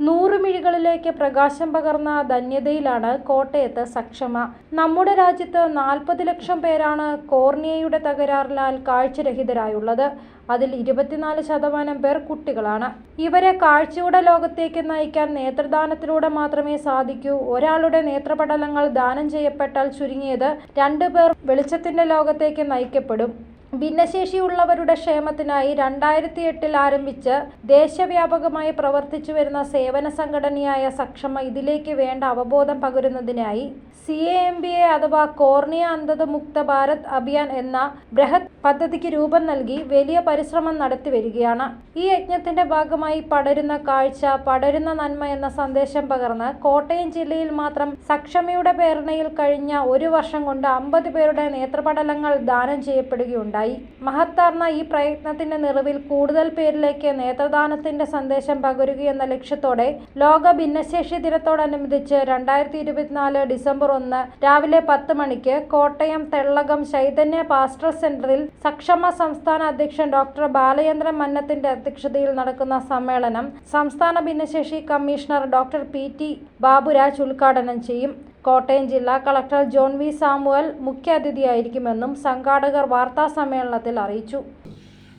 നൂറുമിഴികളിലേക്ക് പ്രകാശം പകർന്ന ധന്യതയിലാണ് കോട്ടയത്ത് സക്ഷമ. നമ്മുടെ രാജ്യത്ത് നാൽപ്പത് ലക്ഷം പേരാണ് കോർണിയയുടെ തകരാറിനാൽ കാഴ്ചരഹിതരായുള്ളത്. അതിൽ ഇരുപത്തിനാല് ശതമാനം പേർ കുട്ടികളാണ്. ഇവരെ കാഴ്ചയുടെ ലോകത്തേക്ക് നയിക്കാൻ നേത്രദാനത്തിലൂടെ മാത്രമേ സാധിക്കൂ. ഒരാളുടെ നേത്രപടലങ്ങൾ ദാനം ചെയ്യപ്പെട്ടാൽ ചുരുങ്ങിയത് രണ്ടു പേർ വെളിച്ചത്തിന്റെ ലോകത്തേക്ക് നയിക്കപ്പെടും. ഭിന്നശേഷിയുള്ളവരുടെ ക്ഷേമത്തിനായി രണ്ടായിരത്തി എട്ടിൽ ആരംഭിച്ച് ദേശവ്യാപകമായി പ്രവർത്തിച്ചു വരുന്ന സേവന സംഘടനയായ സക്ഷമ ഇതിലേക്ക് വേണ്ട അവബോധം പകരുന്നതിനായി C A M B A അഥവാ കോർണിയ അന്ധത മുക്ത ഭാരത് അഭിയാൻ എന്ന ബൃഹത് പദ്ധതിക്ക് രൂപം നൽകി വലിയ പരിശ്രമം നടത്തി വരികയാണ്. ഈ യജ്ഞത്തിന്റെ ഭാഗമായി പടരുന്ന കാഴ്ച പടരുന്ന നന്മ എന്ന സന്ദേശം പകർന്ന് കോട്ടയം ജില്ലയിൽ മാത്രം സക്ഷമയുടെ പ്രേരണയിൽ കഴിഞ്ഞ ഒരു വർഷം കൊണ്ട് അമ്പത് പേരുടെ നേത്രപടലങ്ങൾ ദാനം ചെയ്യപ്പെടുകയുണ്ടായി. മഹത്താർന്ന ഈ പ്രയത്നത്തിന്റെ നിറവിൽ കൂടുതൽ പേരിലേക്ക് നേത്രദാനത്തിന്റെ സന്ദേശം പകരുകയെന്ന ലക്ഷ്യത്തോടെ ലോക ഭിന്നശേഷി ദിനത്തോടനുബന്ധിച്ച് രണ്ടായിരത്തി ഇരുപത്തിനാല് ഡിസംബർ ഒന്ന് രാവിലെ പത്ത് മണിക്ക് കോട്ടയം തെള്ളകം ചൈതന്യ പാസ്റ്റർ സെന്ററിൽ സക്ഷമ സംസ്ഥാന അധ്യക്ഷൻ ഡോക്ടർ ബാലചന്ദ്രൻ മന്നത്തിന്റെ അധ്യക്ഷതയിൽ നടക്കുന്ന സമ്മേളനം സംസ്ഥാന ഭിന്നശേഷി commissioner doctor P T Baburaj ഉദ്ഘാടനം ചെയ്യും. കോട്ടയം ജില്ലാ കളക്ടർ ജോൺ വി സാമുവൽ മുഖ്യാതിഥിയായിരിക്കുമെന്നും സംഘാടകർ വാർത്താ സമ്മേളനത്തിൽ അറിയിച്ചു.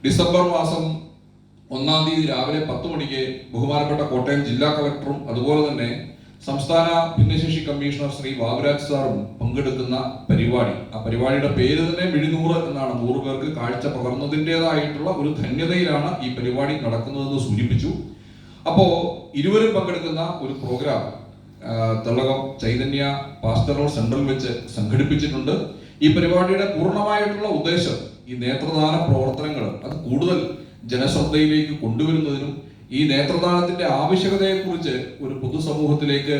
ഡിസംബർ മാസം ഒന്നാം തീയതി രാവിലെ പത്ത് മണിക്ക് ബഹുമാനപ്പെട്ട കോട്ടയം ജില്ലാ കളക്ടറും അതുപോലെ തന്നെ സംസ്ഥാന ഭിന്നശേഷി കമ്മീഷണർ ശ്രീ ബാബുരാജ് സാറും പങ്കെടുക്കുന്ന പരിപാടി. ആ പരിപാടിയുടെ പേര് തന്നെ മിഴിനൂറ് എന്നാണ്. നൂറ് പേർക്ക് കാഴ്ച പകർന്നതിന്റെതായിട്ടുള്ള ഒരു ധന്യതയിലാണ് ഈ പരിപാടി നടക്കുന്നതെന്ന് സൂചിപ്പിച്ചു. അപ്പോൾ ഇരുവരും പങ്കെടുക്കുന്ന ഒരു പ്രോഗ്രാം ആ, തെള്ളകം ചൈതന്യ പാസ്റ്ററൽ സെന്ററിൽ വെച്ച് സംഘടിപ്പിച്ചിട്ടുണ്ട്. ഈ പരിപാടിയുടെ പൂർണമായിട്ടുള്ള ഉദ്ദേശം ഈ നേത്രദാന പ്രവർത്തനങ്ങൾ അത് കൂടുതൽ ജനശ്രദ്ധയിലേക്ക് കൊണ്ടുവരുന്നതിനും ഈ നേത്രദാനത്തിന്റെ ആവശ്യകതയെക്കുറിച്ച് ഒരു പൊതുസമൂഹത്തിലേക്ക്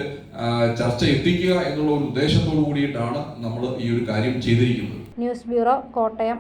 ചർച്ച എത്തിക്കുക എന്നുള്ള ഒരു ഉദ്ദേശത്തോടു കൂടിയിട്ടാണ് നമ്മൾ ഈ ഒരു കാര്യം ചെയ്തിരിക്കുന്നത്. News bureau Kottayam.